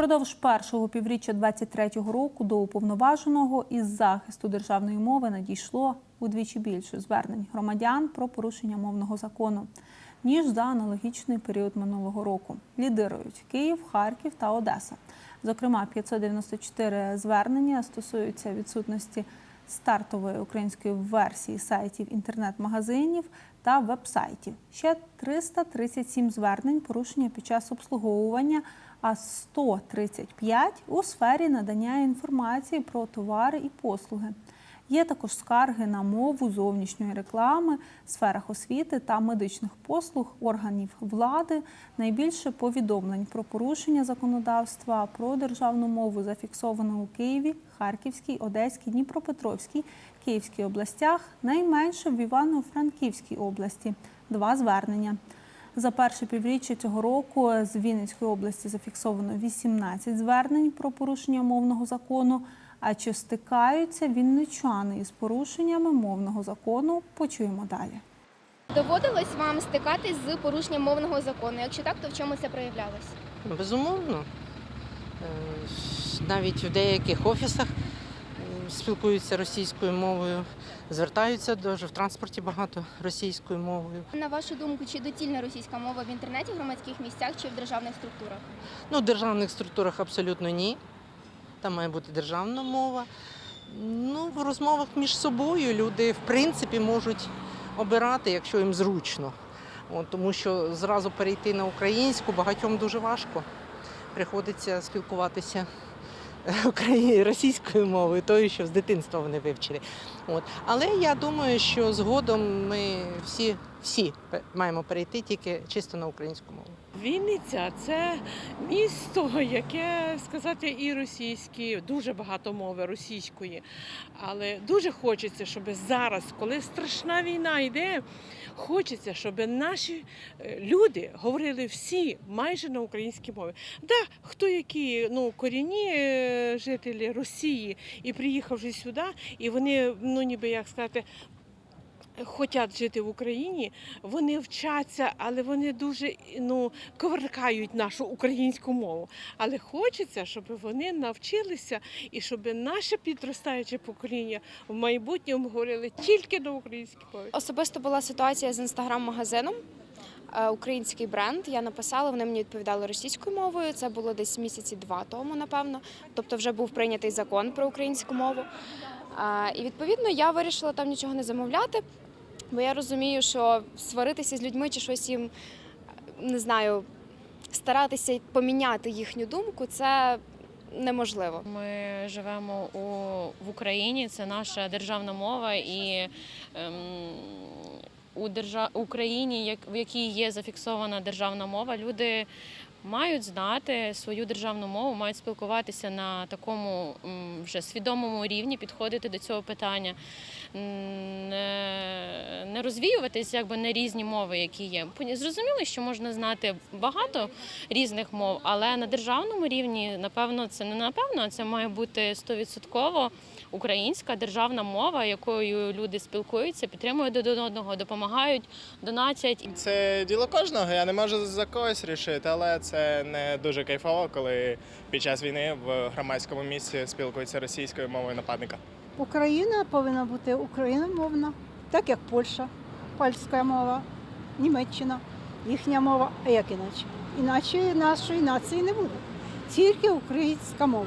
Упродовж першого півріччя 23-го року до уповноваженого із захисту державної мови надійшло удвічі більше звернень громадян про порушення мовного закону, ніж за аналогічний період минулого року. Лідирують Київ, Харків та Одеса. Зокрема, 594 звернення стосуються відсутності стартової української версії сайтів інтернет-магазинів та веб-сайтів. Ще 337 звернень порушення під час обслуговування, а 135 у сфері надання інформації про товари і послуги. Є також скарги на мову зовнішньої реклами, сферах освіти та медичних послуг органів влади. Найбільше повідомлень про порушення законодавства про державну мову зафіксовано у Києві, Харківській, Одеській, Дніпропетровській, Київській областях, найменше в Івано-Франківській області два звернення. За перше півріччя цього року з Вінницької області зафіксовано 18 звернень про порушення мовного закону. А чи стикаються вінничани із порушеннями мовного закону? Почуємо далі. Доводилось вам стикатись з порушенням мовного закону? Якщо так, то в чому це проявлялось? Безумовно. Е, Навіть в деяких офісах спілкуються російською мовою, звертаються дуже в транспорті багато російською мовою. На вашу думку, чи доцільна російська мова в інтернеті, в громадських місцях чи в державних структурах? Ну, в державних структурах абсолютно ні. Там має бути державна мова. Ну, в розмовах між собою люди в принципі можуть обирати, якщо їм зручно. От, тому що зразу перейти на українську багатьом дуже важко. Приходиться спілкуватися російською мовою, тою, що з дитинства вони вивчили. От. Але я думаю, що згодом ми всі, всі маємо перейти тільки чисто на українську мову. Вінниця це місто, яке сказати і російське, дуже багато мови російської. Але дуже хочеться, щоб зараз, коли страшна війна йде, хочеться, щоб наші е, люди говорили всі майже на українській мові. Да, хто які ну, корінні е, жителі Росії і приїхавши сюди, і вони, ну ніби як сказати, хочуть жити в Україні, вони вчаться, але вони дуже ну, коверкають нашу українську мову. Але хочеться, щоб вони навчилися і щоб наше підростаюче покоління в майбутньому говорили тільки на українській мові. Особисто була ситуація з інстаграм-магазином. е, Український бренд я написала, вони мені відповідали російською мовою. Це було десь місяці два тому, напевно. Тобто, вже був прийнятий закон про українську мову. Е, І відповідно я вирішила там нічого не замовляти, бо я розумію, що сваритися з людьми чи щось їм не знаю, старатися поміняти їхню думку це неможливо. Ми живемо у, в Україні, це наша державна мова, і ем, у держа... Україні, як, в якій є зафіксована державна мова, люди мають знати свою державну мову, мають спілкуватися на такому вже свідомому рівні, підходити до цього питання, не, розвіюватись якби на різні мови, які є. Зрозуміло, що можна знати багато різних мов, але на державному рівні, напевно, це не напевно, це має бути стовідсотково українська державна мова, якою люди спілкуються, підтримують один одного, допомагають, донатять. Це діло кожного. Я не можу за когось рішити, але це не дуже кайфово, коли під час війни в громадському місці спілкуються російською мовою нападника. Україна повинна бути україномовна, так як Польща, польська мова, Німеччина, їхня мова, а як іначе? Іначе нашої нації не буде. Тільки українська мова.